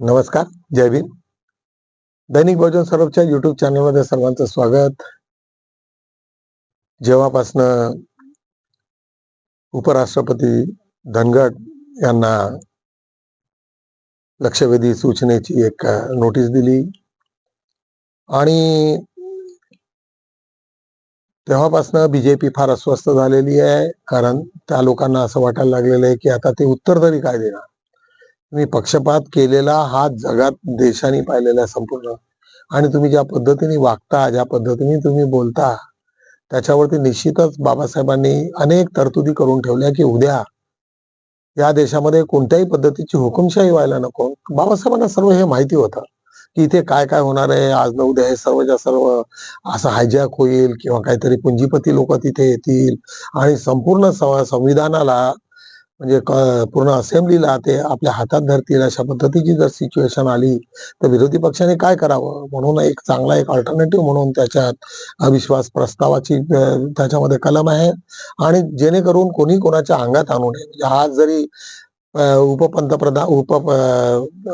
नमस्कार जय भीम. दैनिक बहुजन सौरभच्या युट्यूब चॅनलमध्ये सर्वांचं स्वागत. जेव्हापासनं उपराष्ट्रपती धनगड यांना लक्षवेधी सूचनेची एक नोटीस दिली. आणि तेव्हापासनं बीजेपी फार अस्वस्थ झालेली आहे कारण त्या लोकांना असं वाटायला लागलेलं आहे की आता ते उत्तर तरी काय देणार? तुम्ही पक्षपात केलेला हा जगात देशाने पाहिलेला आहे संपूर्ण. आणि तुम्ही ज्या पद्धतीने वागता ज्या पद्धतीने तुम्ही बोलता त्याच्यावरती निश्चितच बाबासाहेबांनी अनेक तरतुदी करून ठेवल्या की उद्या या देशामध्ये कोणत्याही पद्धतीची हुकुमशाही व्हायला नको. बाबासाहेबांना सर्व हे माहिती होतं की इथे काय काय होणार आहे आज न उद्या हे सर्वच्या सर्व असं हायजॅक होईल किंवा काहीतरी पुंजीपती लोक तिथे येतील. आणि संपूर्ण संविधानाला म्हणजे पूर्ण असेंब्लीला ते आपल्या हातात धरतील अशा पद्धतीची जर सिच्युएशन आली तर विरोधी पक्षाने काय करावं? म्हणून एक चांगला एक अल्टरनेटिव्ह म्हणून त्याच्यात अविश्वास प्रस्तावाची त्याच्यामध्ये कलम आहे. आणि जेणेकरून कोणी कोणाच्या अंगात आणू नये. म्हणजे आज जरी उपपंतप्रधान उप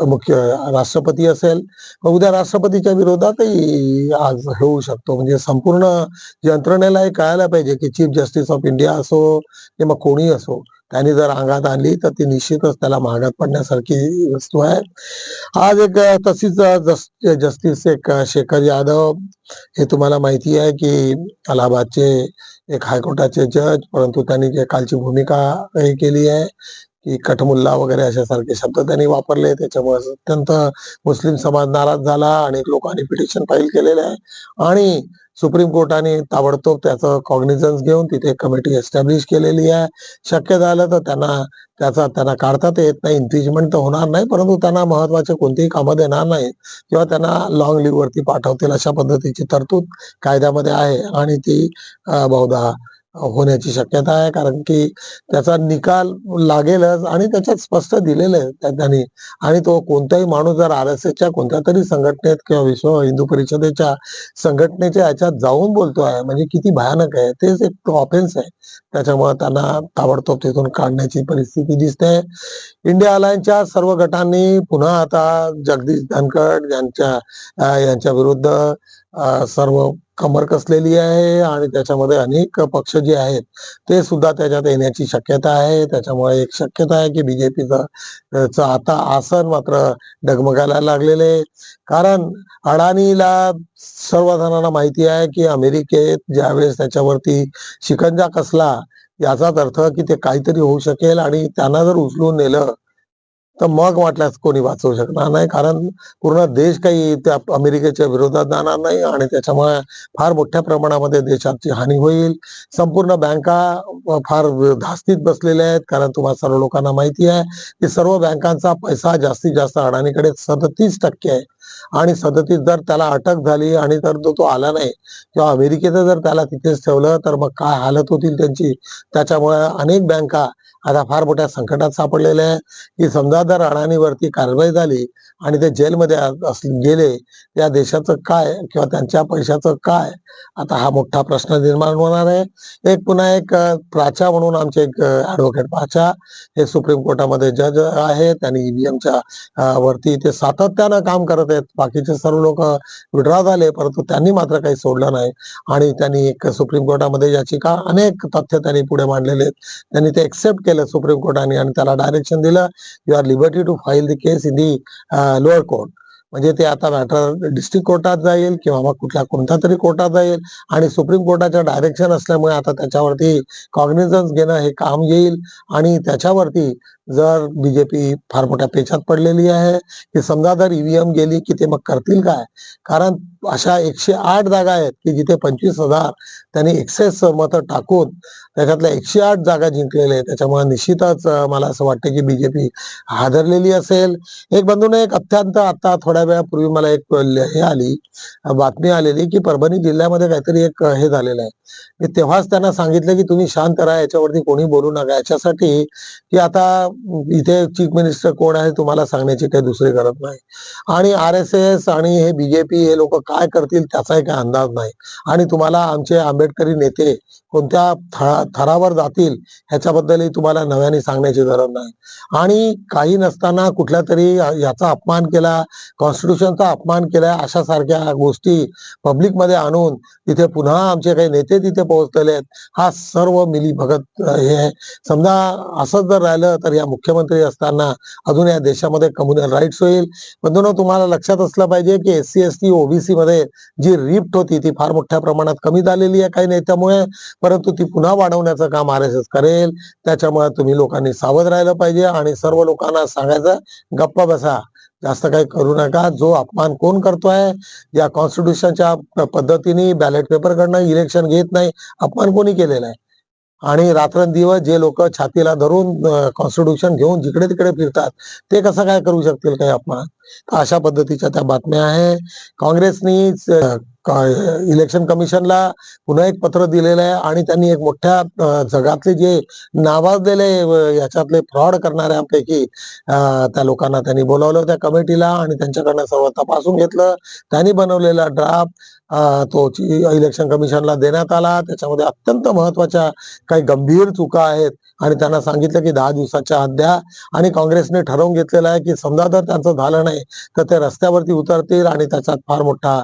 मुख्य राष्ट्रपती असेल मग उद्या राष्ट्रपतीच्या विरोधातही आज होऊ शकतो. म्हणजे संपूर्ण यंत्रणेला हे कळायला पाहिजे की चीफ जस्टिस ऑफ इंडिया असो किंवा कोणी असो. त्यांनी जर अंगात आणली तर ती निश्चितच त्याला महागात पडण्यासारखी वस्तू आहे. आज एक तशीच जस्टिस एक शेखर यादव हे तुम्हाला माहिती आहे की अलाहाबादचे एक हायकोर्टाचे जज परंतु त्यांनी कालची भूमिका हे केली आहे. की कठमुल्ला वगैरे अशा सारखे शब्द त्यांनी वापरले. त्याच्यामुळे अत्यंत मुस्लिम समाज नाराज झाला अनेक लोकांनी पिटिशन फाईल केलेले आहे. आणि सुप्रीम कोर्टाने ताबडतोब त्याचं कॉग्निझन्स घेऊन तिथे कमिटी एस्टॅब्लिश केलेली आहे. शक्य झालं तर त्यांना त्याचा त्यांना काढता येत नाही. इम्पिचमेंट तर होणार नाही परंतु त्यांना महत्त्वाचे कोणतेही कामं देणार नाही किंवा त्यांना लॉंग लिव्ह वरती पाठवतील अशा पद्धतीची तरतूद कायद्यामध्ये आहे. आणि ती बहुधा होण्याची शक्यता आहे कारण की त्याचा निकाल लागेलच आणि त्याच्यात स्पष्ट दिलेलं आहे त्या- त्यांनी. आणि तो कोणताही माणूस जर आर एस एसच्या कोणत्या तरी संघटनेत किंवा विश्व हिंदू परिषदेच्या संघटनेच्या याच्यात जाऊन बोलतो आहे म्हणजे किती भयानक आहे तेच एक ऑफेन्स आहे. त्याच्यामुळे त्यांना ताबडतोब तिथून काढण्याची परिस्थिती दिसते. इंडिया अलायन्सच्या सर्व गटांनी पुन्हा आता जगदीश धनखड यांच्या यांच्या विरुद्ध सर्व कमर कसलेली आहे आणि त्याच्यामध्ये अनेक पक्ष जे आहेत ते सुद्धा त्याच्यात येण्याची शक्यता आहे. त्याच्यामुळे एक शक्यता आहे की बीजेपीचं आता आसन मात्र डगमगायला लागलेले कारण अडाणीला सर्व जणांना माहिती आहे की अमेरिकेत ज्यावेळेस त्याच्यावरती शिकंजा कसला याचाच अर्थ की ते काहीतरी होऊ शकेल आणि त्यांना जर उचलून नेलं तर मग वाटल्यास कोणी वाचवू शकणार नाही. कारण पूर्ण देश काही त्या अमेरिकेच्या विरोधात जाणार नाही आणि त्याच्यामुळे फार मोठ्या प्रमाणामध्ये देशाची हानी होईल. संपूर्ण बँका फार धास्तीत बसलेल्या आहेत. कारण तुम्हाला सर्व लोकांना माहिती आहे की सर्व बँकांचा पैसा जास्तीत जास्त अडाणीकडे सदतीस टक्के आहे. आणि सदतीस जर त्याला अटक झाली आणि जर तो तो आला नाही किंवा अमेरिकेचं जर त्याला तिथेच ठेवलं तर मग काय हालत होतील त्यांची? त्याच्यामुळे अनेक बँका आता फार मोठ्या संकटात सापडलेल्या आहे. की समजा जर अडाणीवरती कारवाई झाली आणि ते जेलमध्ये अस- गेले त्या देशाचं काय किंवा त्यांच्या पैशाचं काय? आता हा मोठा प्रश्न निर्माण होणार आहे. एक पुन्हा एक प्राचा म्हणून आमचे एक ऍडव्होकेट प्राचा हे सुप्रीम कोर्टामध्ये जज आहे त्यांनी ईव्हीएमच्या वरती ते सातत्यानं काम करत आहेत. बाकीचे सर्व लोक विड्रॉ झाले परंतु त्यांनी मात्र काही सोडलं नाही. आणि त्यांनी एक सुप्रीम कोर्टामध्ये याचिका अनेक तथ्य त्यांनी पुढे मांडलेले आहेत. त्यांनी ते एक्सेप्ट केले सुप्रीम कोर्टाने आणि त्याला डायरेक्शन दिलं. You are liberty to file the case in the lower court म्हणजे ते आता मॅटर डिस्ट्रिक्ट कोर्टात जाईल किंवा मग कुठल्या कोणत्या तरी कोर्टात जाईल. आणि सुप्रीम कोर्टाच्या डायरेक्शन असल्यामुळे आता त्याच्यावरती कॉग्निझन्स घेणं हे काम येईल. आणि त्याच्यावरती जर बीजेपी फार मोठ्या पेचात पडलेली आहे की समजा जर ईव्हीएम गेली की ते मग करतील काय? कारण अशा एकशे आठ जागा आहेत की जिथे पंचवीस हजार त्यांनी एक्सेस मतं टाकून त्याच्यातल्या एकशे आठ जागा जिंकलेल्या आहेत. त्याच्यामुळे निश्चितच मला असं वाटतं की बीजेपी हादरलेली असेल. एक बंधूने एक अत्यंत आता थोड्या वेळापूर्वी मला एक हे आली बातमी आलेली की परभणी जिल्ह्यामध्ये काहीतरी एक हे झालेलं आहे. मी तेव्हाच त्यांना सांगितलं की तुम्ही शांत राहा याच्यावरती कोणी बोलू नका. याच्यासाठी की आता इथे चीफ मिनिस्टर कोण आहे तुम्हाला सांगण्याची काही दुसरी गरज नाही. आणि आर एस एस आणि हे बीजेपी हे लोक काय करतील त्याचाही काही अंदाज नाही. आणि तुम्हाला आमचे आंबेडकरी नेते कोणत्या थरावर जातील ह्याच्याबद्दलही तुम्हाला नव्याने सांगण्याची गरज नाही. आणि काही नसताना कुठल्या तरी याचा अपमान केला कॉन्स्टिट्यूशनचा अपमान केला अशा सारख्या गोष्टी पब्लिकमध्ये आणून तिथे पुन्हा आमचे काही नेते तिथे पोहोचलेले आहेत. हा सर्व मिली भगत हे समजा असंच जर राहिलं तर या मुख्यमंत्री असताना अजून या देशामध्ये कम्युनल राईट्स होईल. बंधूंनो तुम्हाला लक्षात असलं पाहिजे की S C S T OBC मध्ये जी रिफ्ट होती ती फार मोठ्या प्रमाणात कमी झालेली आहे काही नेत्यामुळे. परंतु ती पुन्हा वाढवण्याचं काम आर एस एस करेल. त्याच्यामुळे तुम्ही लोकांनी सावध राहिलं पाहिजे आणि सर्व लोकांना सांगायचं गप्पा बसा. जास्त काही करू नका. जो अपमान कोण करतोय? या कॉन्स्टिट्यूशनच्या पद्धतीने बॅलेट पेपर कडनं इलेक्शन घेत नाही. अपमान कोणी केलेला आहे? आणि रात्रंदिवस जे लोक छातीला धरून कॉन्स्टिट्यूशन घेऊन जिकडे तिकडे फिरतात ते कसं काय करू शकतील काही अपमान? अशा पद्धतीच्या त्या बातम्या आहे. काँग्रेसनी इलेक्शन कमिशनला पुन्हा एक पत्र दिलेलं आहे आणि त्यांनी एक मोठ्या जगातले जे नावाजलेले याच्यातले फ्रॉड करणाऱ्यांपैकी त्या लोकांना त्यांनी बोलावलं त्या कमिटीला आणि त्यांच्याकडनं सर्व तपासून घेतलं. त्यांनी बनवलेला ड्राफ्ट तो इलेक्शन कमिशनला देण्यात आला. त्याच्यामध्ये अत्यंत महत्त्वाच्या काही गंभीर चुका आहेत आणि त्यांना सांगितलं की दहा दिवसाच्या आत द्या. आणि काँग्रेसने ठरवून घेतलेलं आहे की समजा जर त्यांचं झालं नाही तर ते रस्त्यावरती उतरतील आणि त्याच्यात फार मोठा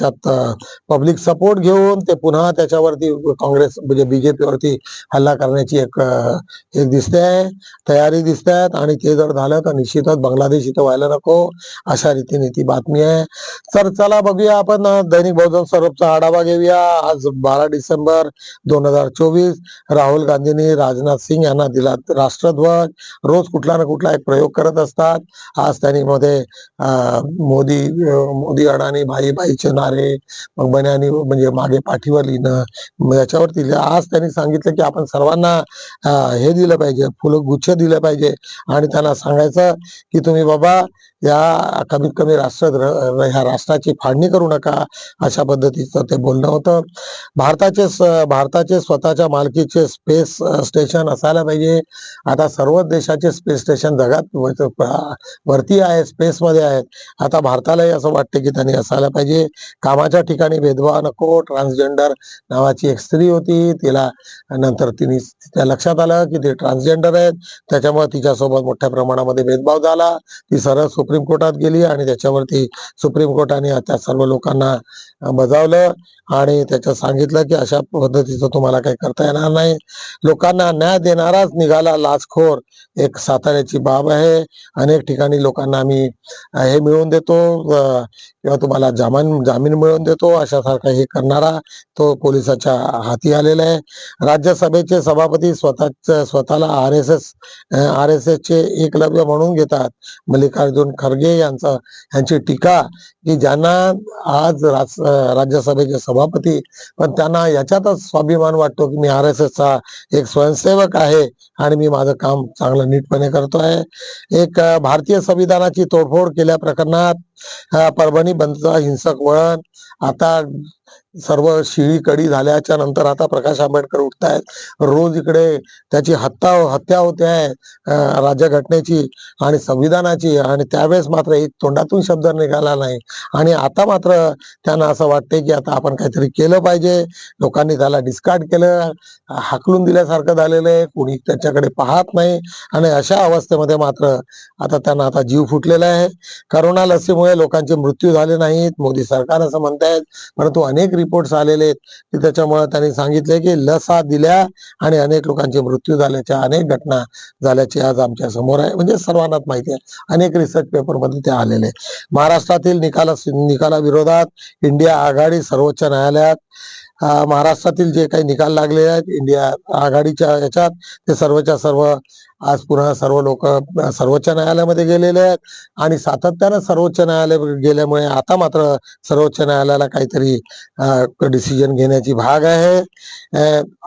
त्याच्यात पब्लिक सपोर्ट घेऊन ते पुन्हा त्याच्यावरती काँग्रेस म्हणजे बीजेपीवरती हल्ला करण्याची एक एक दिसते आहे तयारी दिसते आहेत आणि ते जर झालं तर निश्चितच बांगलादेश इथं व्हायला नको अशा रीतीने ती बातमी आहे. तर चला बघूया आपण दैनिक बहुजन स्वरूपचा आढावा घेऊया. आज बारा डिसेंबर दोन हजार चोवीस राहुल गांधींनी राजनाथ सिंग यांना दिला राष्ट्रध्वज. रोज कुठला ना कुठला एक प्रयोग करत असतात. आज त्यांनी मध्ये मोदी मोदी अडाणी भाई भाईचे नारे मग बन्यानी म्हणजे मागे पाठीवर लिहिणं याच्यावरती लिहिलं. आज त्यांनी सांगितलं की आपण सर्वांना हे दिलं पाहिजे फुलं गुच्छ दिलं पाहिजे आणि त्यांना सांगायचं की तुम्ही बाबा या कमीत कमी राष्ट्र ह्या राष्ट्राची फाळणी करू नका अशा पद्धतीचं ते बोलणं होतं. भारताचे भारताचे स्वतःच्या मालकीचे स्पेस स्टेशन असायला पाहिजे. आता सर्वच देशाचे स्पेस स्टेशन जगात वरती आहे स्पेस मध्ये आहेत. आता भारतालाही असं वाटतं की त्यांनी असायला पाहिजे. कामाच्या ठिकाणी भेदभाव नको ट्रान्सजेंडर नावाची एक स्त्री होती तिला नंतर तिने त्या लक्षात आलं की ते ट्रान्सजेंडर आहेत. त्याच्यामुळे तिच्यासोबत मोठ्या प्रमाणामध्ये भेदभाव झाला. ती सरळ सुप्रीम कोर्टात गेली आणि त्याच्यावरती सुप्रीम कोर्टाने त्या सर्व लोकांना बजावलं. आणि त्याच्यात सांगितलं की अशा पद्धतीचं तुम्हाला काही करता येणार नाही. लोकांना न्याय देणाराच निघाला लाचखोर. एक साताऱ्याची बाब आहे. अनेक ठिकाणी लोकांना आम्ही हे मिळवून देतो किंवा तुम्हाला जामीन जामीन मिळवून देतो. अशा सारखा हे करणारा तो पोलिसाच्या हाती आलेला आहे. राज्यसभेचे सभापती स्वतःच स्वतःला R S S R S S चे एकलव्य म्हणून घेतात. मल्लिकार्जुन खरगे यांचा यांची टीका की ज्यांना आज राज्यसभेचे सभा सभापती. पण त्यांना याच्यातच स्वाभिमान वाटतो की मी आर एस एसचा एक स्वयंसेवक आहे आणि मी माझं काम चांगलं नीटपणे करतो आहे एक भारतीय संविधानाची तोडफोड केल्या प्रकरणात परभणी बंदचा हिंसक वळण. आता सर्व शिळी कडी झाल्याच्यानंतर आता प्रकाश आंबेडकर उठतायत. रोज इकडे त्याची हत्या हत्या होते आहे राज्यघटनेची आणि संविधानाची आणि त्यावेळेस मात्र एक तोंडातून शब्द निघाला नाही. आणि आता मात्र त्यांना असं वाटते की आता आपण काहीतरी केलं पाहिजे. लोकांनी त्याला डिस्कार्ड केलं हाकलून दिल्यासारखं झालेलं आहे. कोणी त्याच्याकडे पाहत नाही. आणि अशा अवस्थेमध्ये मात्र आता त्यांना आता जीव फुटलेला आहे. करोना लसीमुळे लोकांचे मृत्यू झाले नाहीत. मोदी सरकार असं म्हणतायत. परंतु अनेक अनेक रिपोर्ट्स आलेले आहेत की त्याच्यामुळे त्यांनी सांगितले की लसा दिल्या आणि अनेक लोकांचे मृत्यू झाल्याच्या अनेक घटना झाल्याचे आज आमच्यासमोर आहे. म्हणजे सर्वांनाच माहिती आहे. अनेक रिसर्च पेपरमध्ये ते आलेले महाराष्ट्रातील निकाला निकालाविरोधात इंडिया आघाडी सर्वोच्च न्यायालयात महाराष्ट्रातील जे काही निकाल लागले आहेत इंडिया आघाडीच्या याच्यात ते सर्वच्या सर्व आज पुन्हा सर्व लोक सर्वोच्च न्यायालयामध्ये गेलेले आहेत. आणि सातत्यानं सर्वोच्च न्यायालय गेल्यामुळे आता मात्र सर्वोच्च न्यायालयाला काहीतरी डिसिजन घेण्याची भाग आहे.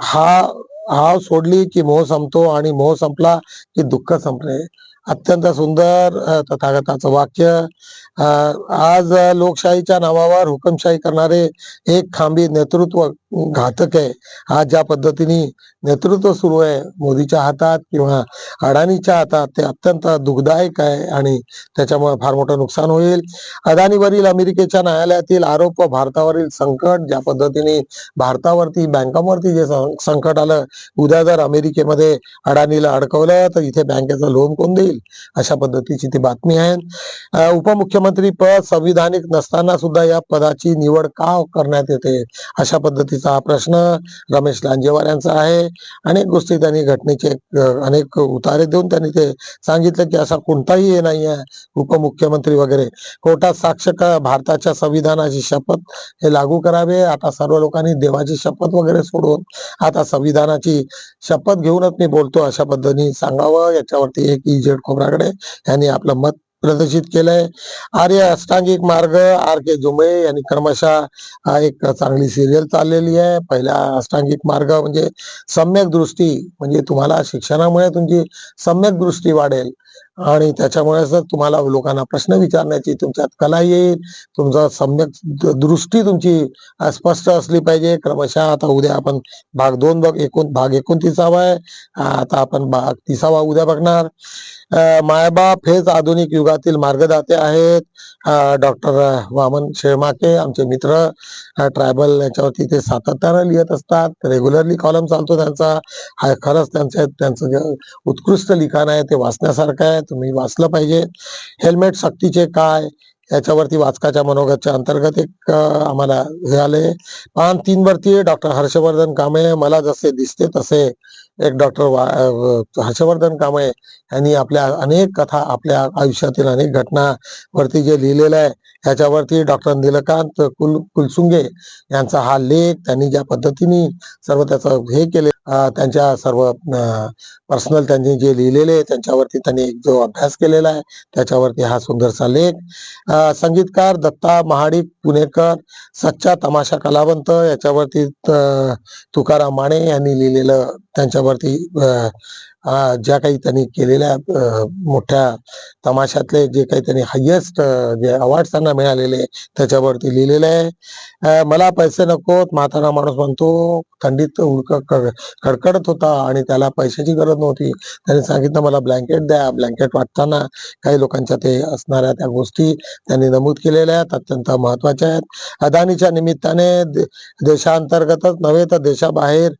हा हा सोडली की मोह संपतो आणि मोह संपला की दुःख संपले अत्यंत सुंदर तथागताचं वाक्य. आज लोकशाहीच्या नावावर हुकमशाही करणारे एक खांबी नेतृत्व घातक आहे. आज ज्या पद्धतीने नेतृत्व सुरू आहे मोदीच्या हातात किंवा अडाणीच्या हातात ते अत्यंत दुःखदायक आहे आणि त्याच्यामुळे फार मोठं नुकसान होईल. अदानीवरील अमेरिकेच्या न्यायालयातील आरोप व भारतावरील संकट ज्या पद्धतीने भारतावरती बँकांवरती जे संकट आलं उद्या जर अमेरिकेमध्ये अडाणीला अडकवलं तर इथे बँकेचं लोन कोण देईल? अशा पद्धतीची ती बातमी आहे. उपमुख्यमंत्री पद संविधानिक नसताना सुद्धा या पदाची निवड का करण्यात येते? अशा पद्धतीचे हा प्रश्न रमेश लांजेवार यांचा आहे. अनेक गोष्टी त्यांनी घटनेचे अनेक उतारे देऊन त्यांनी ते सांगितलं की असा कोणताही हे नाही आहे. उपमुख्यमंत्री वगैरे. कोर्टात साक्ष का भारताच्या संविधानाची शपथ हे लागू करावे? आता सर्व लोकांनी देवाची शपथ वगैरे सोडून आता संविधानाची शपथ घेऊनच मी बोलतो अशा पद्धतीने सांगावं. याच्यावरती एक इजेड खोबराकडे यांनी आपलं मत प्रदर्शित केलंय. आर्य अष्टांगिक मार्ग आर के जुमे यांनी क्रमशः एक चांगली सिरियल चाललेली आहे. पहिला अष्टांगिक मार्ग म्हणजे सम्यक दृष्टी म्हणजे तुम्हाला शिक्षणामुळे तुमची सम्यक दृष्टी वाढेल. आणि त्याच्यामुळे तुम्हाला लोकांना प्रश्न विचारण्याची तुमच्यात कला येईल तुमचा सम्यक दृष्टी तुमची स्पष्ट असली पाहिजे. क्रमशः आता उद्या आपण भाग दोन भाग एकोण भाग एकोणतीसावा आहे. आता आपण भाग तिसावा उद्या बघणार. मायबाप हेच आधुनिक युगातील मार्गदाते आहेत. डॉक्टर वामन शेळमाके आमचे मित्र ट्रायबल याच्यावरती ते सातत्यानं लिहित असतात. रेग्युलरली कॉलम चालतो त्यांचा. हा खरंच त्यांचं त्यांचं जे उत्कृष्ट लिखाण आहे ते वाचण्यासारखं आहे. तुम्ही वाचलं पाहिजे. हेल्मेट सक्तीचे काय? याच्यावरती वाचकाच्या मनोगतच्या अंतर्गत एक आम्हाला हे आले पान तीन वरती डॉक्टर हर्षवर्धन कांबळे. मला जसे दिसते तसे. एक डॉक्टर हर्षवर्धन कांबळे यांनी आपल्या अनेक कथा आपल्या आयुष्यातील अनेक घटना वरती जे लिहिलेलं आहे ह्याच्यावरती डॉक्टर निलकांत कुल कुलसुंगे यांचा हा लेख त्यांनी ज्या पद्धतीने सर्व त्याचं हे केले त्यांच्या सर्व पर्सनल त्यांनी जे लिहिलेले त्यांच्यावरती त्यांनी एक जो अभ्यास केलेला आहे त्याच्यावरती हा सुंदरसा लेख. संगीतकार दत्ता महाडिक पुणेकर सच्चा तमाशा कलावंत याच्यावरती तुकाराम माने यांनी लिहिलेलं त्यांच्यावरती अ, ज्या काही त्यांनी केलेल्या मोठ्या तमाशातले जे काही त्यांनी हायेस्ट जे अवॉर्ड त्यांना मिळालेले त्याच्यावरती लिहिलेले आहे. मला पैसे नकोत म्हातारा माणूस म्हणतो थंडीत उडक कडकडत होता आणि त्याला पैशाची गरज नव्हती. त्यांनी सांगितलं मला ब्लँकेट द्या. ब्लँकेट वाटताना काही लोकांच्या ते असणाऱ्या त्या गोष्टी त्यांनी नमूद केलेल्या आहेत अत्यंत महत्त्वाच्या आहेत. अदानीच्या निमित्ताने देशांतर्गतच नव्हे तर देशाबाहेर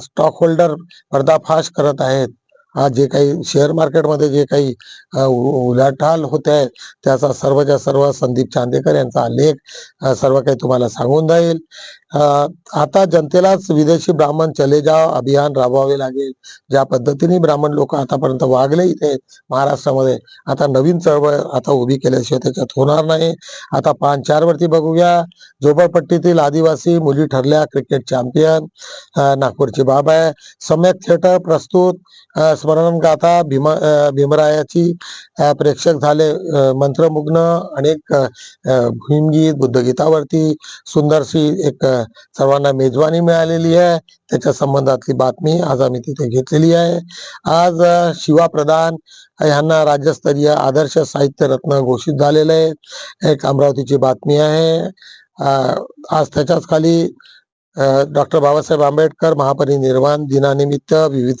स्टॉक होल्डर पर्दाफाश करत आहे आहेत आज जे काही शेअर मार्केटमध्ये जे काही अ, होत आहे त्याचा सर्वच्या सर्व संदीप चांदेकर यांचा लेख सर्व काही तुम्हाला सांगून जाईल. आता जनतेलाच विदेशी ब्राह्मण चले जाव अभियान राबवावे लागेल. ज्या पद्धतीने ब्राह्मण लोक आतापर्यंत वागले इथे महाराष्ट्रामध्ये आता नवीन चळवळ आता उभी केल्याशिवाय त्याच्यात होणार नाही. आता पाच चार वरती बघूया. झोपडपट्टीतील आदिवासी मुली ठरल्या क्रिकेट चॅम्पियन नागपूरची बाब आहे. सम्यक थिएटर प्रस्तुत स्मरण गाथा भीमा भीमरायाची प्रेक्षक झाले मंत्रमुग्न अनेक भीमगीत बुद्धगीतावरती सुंदरशी एक सर्वांना मेजवानी मिळालेली आहे. त्याच्या संबंधातली बातमी आज आम्ही तिथे घेतलेली आहे. आज शिवा प्रधान ह्यांना राज्यस्तरीय आदर्श साहित्य रत्न घोषित झालेलं आहे. एक अमरावतीची बातमी आहे. आज त्याच्याच खाली डॉक्टर बाबासाहेब आंबेडकर महापरिनिर्वाण दिनानिमित्त विविध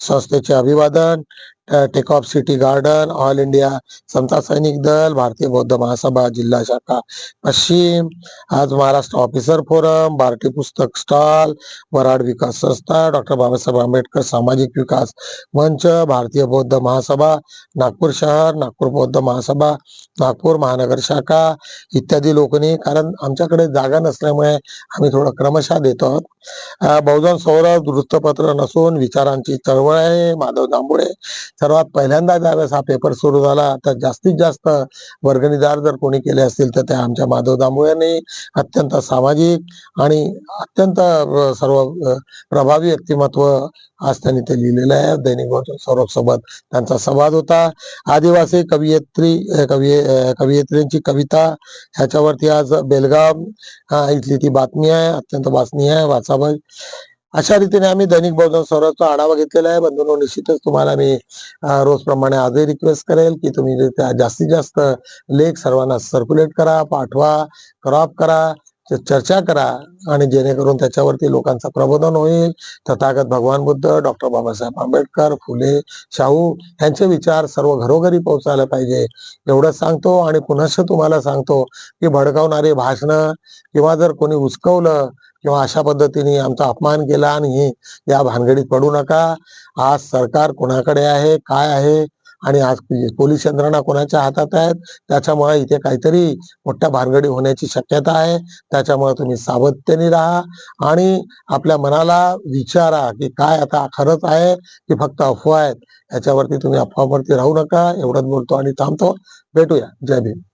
संस्थेचे अभिवादन. Take off city garden all India Samata Sainik Dal भारतीय बौद्ध महासभा जिल्हा शाखा पश्चिम आज महाराष्ट्र ऑफिसर फोरम बार्टी पुस्तक स्टॉल वराड विकास संस्था डॉक्टर बाबासाहेब आंबेडकर सामाजिक विकास मंच भारतीय बौद्ध महासभा नागपूर शहर नागपूर बौद्ध महासभा नागपूर महानगर शाखा इत्यादी लोकांनी कारण आमच्याकडे जागा नसल्यामुळे आम्ही थोडं क्रमशः देतो आहोत. बहुजन सौरभ वृत्तपत्र नसून विचारांची चळवळ आहे माधव जांभुळे सर्वात पहिल्यांदा ज्यावेळेस हा पेपर सुरू झाला तर जास्तीत जास्त वर्गणीदार जर कोणी केले असतील तर ते आमच्या माधव जांभुळेने अत्यंत सामाजिक आणि अत्यंत सर्व प्रभावी व्यक्तिमत्व आज त्यांनी ते लिहिलेलं आहे. दैनिक बहुजन सौरभ सोबत त्यांचा संवाद होता. आदिवासी कवयित्री कवी कवयित्रींची कविता ह्याच्यावरती आज बेलगाव इथली ती बातमी आहे अत्यंत वाचनीय आहे वाचावं. अशा रीतीने आम्ही दैनिक बहुजन स्वराजचा आढावा घेतलेला आहे. बंधूंनो निश्चितच तुम्हाला मी रोजप्रमाणे आजही रिक्वेस्ट करेल की तुम्ही जास्तीत जास्त लेख सर्वांना सर्क्युलेट करा पाठवा क्रॉप करा. चर्चा करा आणि जेणेकरून त्याच्यावरती लोकांचं प्रबोधन होईल. तथागत भगवान बुद्ध डॉक्टर बाबासाहेब आंबेडकर फुले शाहू यांचे विचार सर्व घरोघरी पोहोचायला पाहिजे. एवढंच सांगतो आणि पुनश्च तुम्हाला सांगतो की भडकावणारे भाषणं किंवा जर कोणी उचकवलं किंवा अशा पद्धतीने आमचा अपमान केला आणि या भानगडीत पडू नका. आज सरकार कोणाकडे आहे? काय आहे? आणि आज पोलीस यंत्रणा कोणाच्या हातात आहेत? त्याच्यामुळे इथे काहीतरी मोठ्या भानगडी होण्याची शक्यता आहे. त्याच्यामुळे तुम्ही सावधतेने राहा आणि आपल्या मनाला विचारा की काय आता खरंच आहे की फक्त अफवा आहेत? याच्यावरती तुम्ही अफवावरती राहू नका. एवढंच बोलतो आणि थांबतो. भेटूया. जय भीम.